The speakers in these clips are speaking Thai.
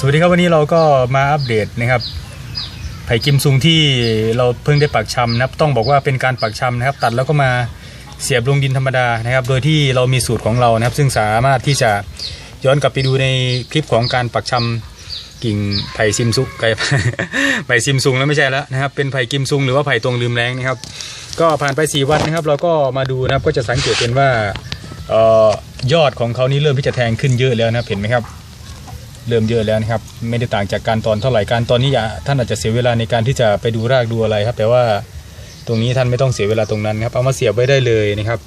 สวัสดีครับวันนี้เราก็มาอัปเดตนะครับไผ่กิมซุงที่เราเพิ่งได้ปักชำนะครับต้องบอกว่าเป็นการปักชำนะครับ ตัดแล้วก็มาเสียบลงดินธรรมดานะครับ โดยที่เรามีสูตรของเรานะครับ ซึ่งสามารถที่จะย้อนกลับไปดูในคลิปของการปักชำกิ่งไผ่ซิมซุกไก่ไผ่ซิมซุงแล้วไม่ใช่แล้วนะครับ เป็นไผ่กิมซุงหรือว่าไผ่ตรงลืมแรงนะครับ ก็ผ่านไป4วันนะครับ เราก็มาดูนะครับก็จะสังเกตเป็นว่าออยอดของเขานี่เริ่มที่จะแทงขึ้นเยอะแล้วนะเห็นไหมครับ เริ่มเยอะแล้วนะครับ ไม่ได้ต่างจากการตอนเท่าไหร่การตอนนี้ท่านอาจจะเสียเวลาในการที่จะไปดูรากดูอะไรครับ แต่ว่าตรงนี้ท่านไม่ต้องเสียเวลาตรงนั้นครับเอามาเสียบไว้ได้เลยนะครับ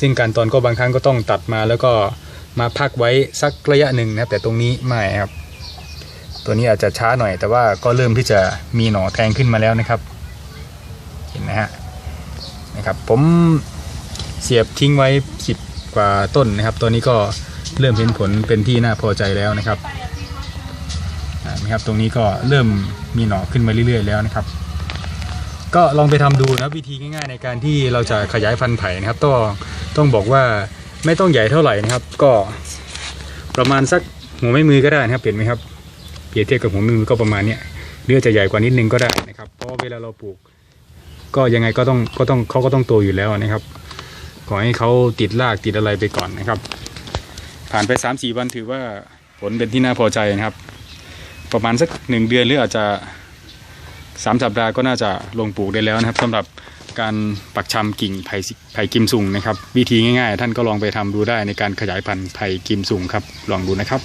ซึ่งการตอนก็บางครั้งก็ต้องตัดมาแล้วก็มาพักไว้สักระยะหนึ่งนะครับแต่ตรงนี้ไม่ครับ ตัวนี้อาจจะช้าหน่อย แต่ว่าก็เริ่มที่จะมีหน่อแทงขึ้นมาแล้วนะครับ เห็นไหมฮะนะครับผมเสียบทิ้งไว้สิบกว่าต้นนะครับ ตัวนี้ก็เริ่มเห็นผลเป็นที่น่าพอใจแล้วนะครับ นะครับตรงนี้ก็เริ่มมีหน่อขึ้นมาเรื่อยๆแล้วนะครับ ก็ลองไปทำดูนะวิธีง่ายๆในการที่เราจะขยายพันไผ่นะครับต้องต้องบอกว่าไม่ต้องใหญ่เท่าไหร่นะครับ ก็ประมาณสักหัวไม่มือก็ได้นะครับเห็นไหมครับเปรียบเทียบกับหัวไม่มือก็ประมาณเนี้ยหรืออาจะใหญ่กว่านิดนึงก็ได้นะครับเพราะเวลาเราปลูก ก็ยังไงก็ต้องก็ต้องเขาก็ต้องโตอยู่แล้วนะครับขอให้เขาติดรากติดอะไรไปก่อนนะครับ ผ่านไป3าสี่วันถือว่าผลเป็นที่น่าพอใจนะครับ ประมาณสักหนึ่งเดือนหรืออาจจะสามสัปดาห์ก็น่าจะลงปลูกได้แล้วนะครับสำหรับการปักชำกิ่งไผ่ไผ่กิมซุงนะครับ วิธีง่ายๆ ท่านก็ลองไปทำดูได้ในการขยายพันธุ์ไผ่กิมซุงครับลองดูนะครับ